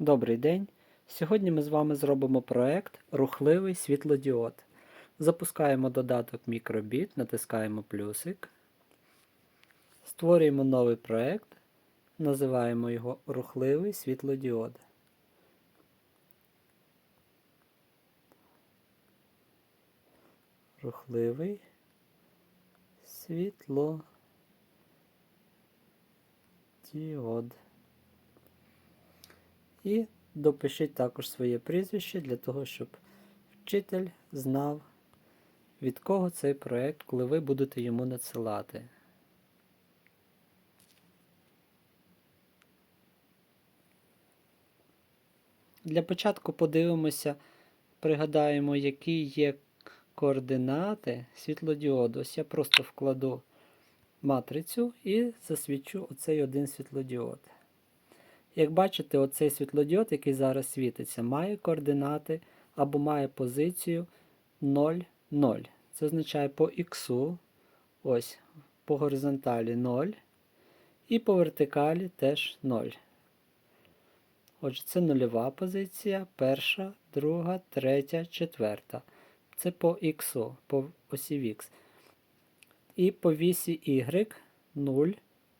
Добрий день! Сьогодні ми з вами зробимо проект Рухливий світлодіод. Запускаємо додаток Microbit, натискаємо плюсик. Створюємо новий проект. Називаємо його Рухливий світлодіод. Рухливий світлодіод. І допишіть також своє прізвище для того, щоб вчитель знав, від кого цей проєкт, коли ви будете йому надсилати. Для початку подивимося, пригадаємо, які є координати світлодіоду. Ось я просто вкладу матрицю і засвічу оцей один світлодіод. Як бачите, оцей світлодіод, який зараз світиться, має координати або має позицію 0, 0. Це означає по X, ось, по горизонталі 0, і по вертикалі теж 0. Отже, це нульова позиція, перша, друга, третя, четверта. Це по X, по осі X. І по вісі Y 0,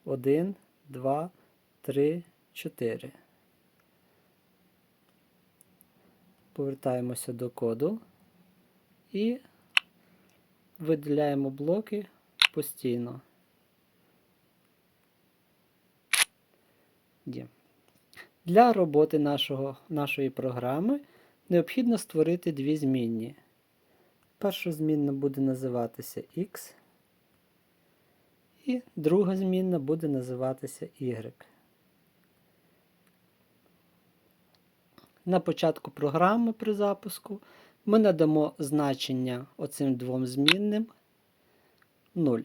1, 2, 3, 4. Повертаємося до коду і виділяємо блоки постійно. Для роботи нашого, нашої програми необхідно створити дві змінні. Перша змінна буде називатися X, і друга змінна буде називатися Y. На початку програми при запуску ми надамо значення оцим двом змінним 0.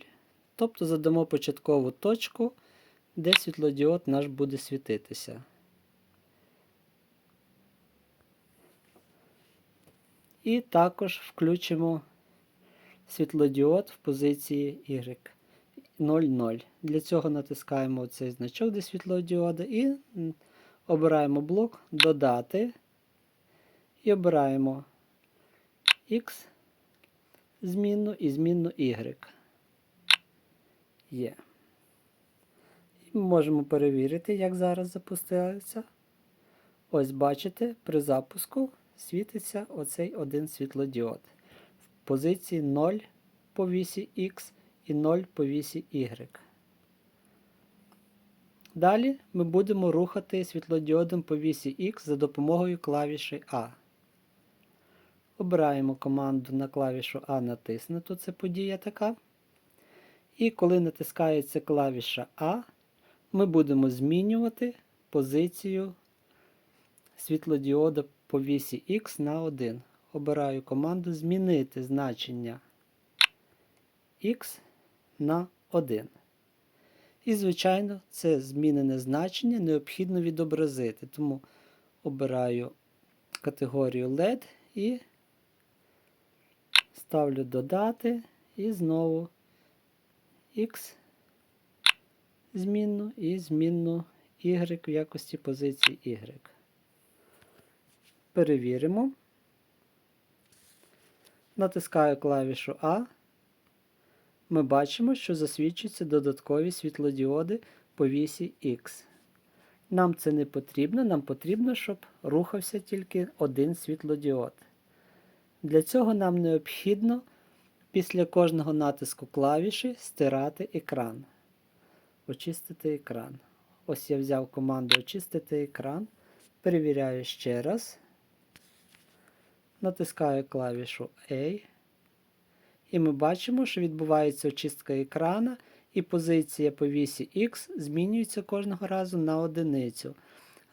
Тобто задамо початкову точку, де світлодіод наш буде світитися. І також включимо світлодіод в позиції Y 00. Для цього натискаємо цей значок де світлодіода і обираємо блок Додати і обираємо X змінну і змінну Y. Є. І ми можемо перевірити, як зараз запустилося. Ось бачите, при запуску світиться оцей один світлодіод в позиції 0 по вісі X і 0 по вісі Y. Далі ми будемо рухати світлодіодом по вісі X за допомогою клавіші А. Обираємо команду на клавішу А натиснуто, це подія така. І коли натискається клавіша А, ми будемо змінювати позицію світлодіода по вісі X на 1. Обираю команду Змінити значення X на 1. І, звичайно, це змінене значення необхідно відобразити. Тому обираю категорію LED і ставлю додати і знову X змінну і змінну Y в якості позиції Y. Перевіримо. Натискаю клавішу А. Ми бачимо, що засвідчуються додаткові світлодіоди по вісі X. Нам це не потрібно, нам потрібно, щоб рухався тільки один світлодіод. Для цього нам необхідно після кожного натиску клавіші стирати екран. Очистити екран. Ось я взяв команду Очистити екран. Перевіряю ще раз. Натискаю клавішу A. І ми бачимо, що відбувається очистка екрана, і позиція по вісі X змінюється кожного разу на одиницю.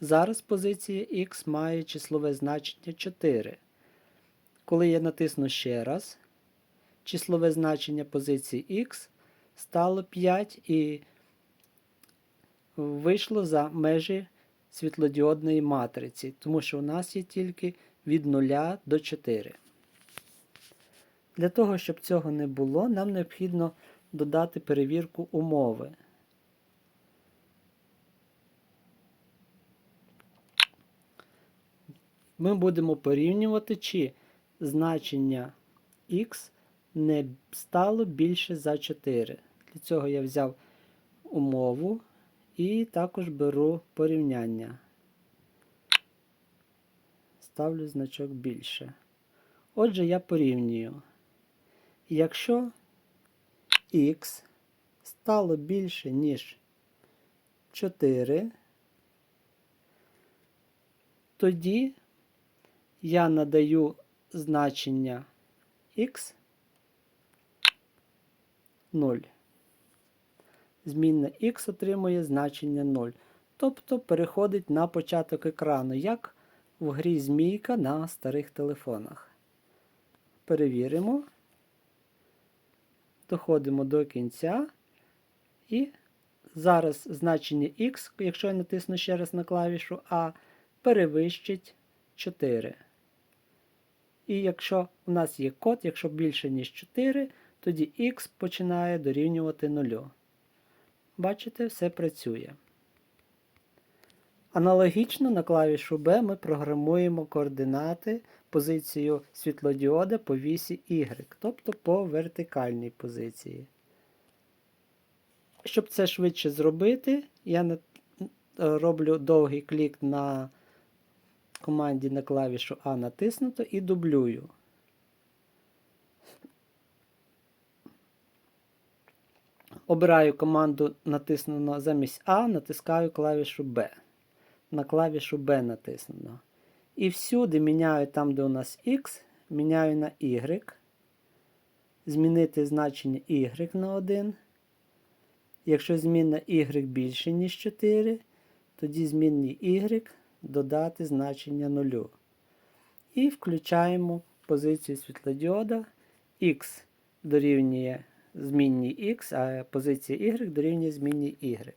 Зараз позиція X має числове значення 4. Коли я натисну ще раз, числове значення позиції X стало 5 і вийшло за межі світлодіодної матриці, тому що у нас є тільки від 0 до 4. Для того, щоб цього не було, нам необхідно додати перевірку умови. ми будемо порівнювати, чи значення х не стало більше за 4. Для цього я взяв умову і також беру порівняння. Ставлю значок більше. Отже, я порівнюю. Якщо х стало більше, ніж 4, тоді я надаю значення х 0. Змінна х отримує значення 0. Тобто переходить на початок екрану, як в грі Змійка на старих телефонах. Перевіримо. Доходимо до кінця. І зараз значення х, якщо я натисну ще раз на клавішу А, перевищить 4. І якщо у нас є код, якщо більше, ніж 4, тоді х починає дорівнювати 0. Бачите, все працює. Аналогічно на клавішу B ми програмуємо координати позицію світлодіода по вісі Y, тобто по вертикальній позиції. Щоб це швидше зробити, я роблю довгий клік на команді на клавішу А натиснуто і дублюю. Обираю команду натиснено замість А, натискаю клавішу Б. На клавішу Б натиснено. І всюди міняю там, де у нас X, міняю на Y. Змінити значення Y на 1. Якщо змінна Y більше, ніж 4, тоді змінній Y додати значення 0. І включаємо позицію світлодіода X дорівнює змінній X, а позиція Y дорівнює змінній Y.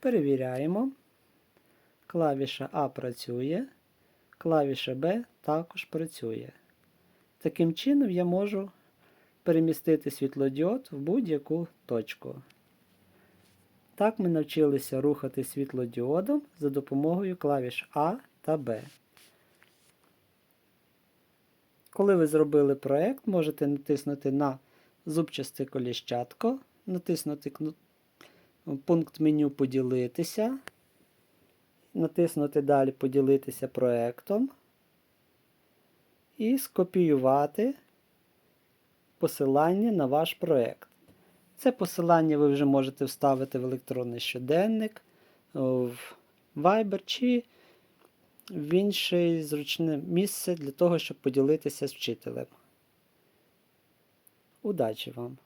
Перевіряємо. Клавіша А працює, клавіша Б також працює. Таким чином я можу перемістити світлодіод в будь-яку точку. Так ми навчилися рухати світлодіодом за допомогою клавіш А та Б. Коли ви зробили проєкт, можете натиснути на зубчасте коліщатко, натиснути пункт меню Поділитися, натиснути далі Поділитися проєктом і скопіювати посилання на ваш проєкт. Це посилання ви вже можете вставити в електронний щоденник, в Viber чи в інше зручне місце для того, щоб поділитися з вчителем. Удачі вам!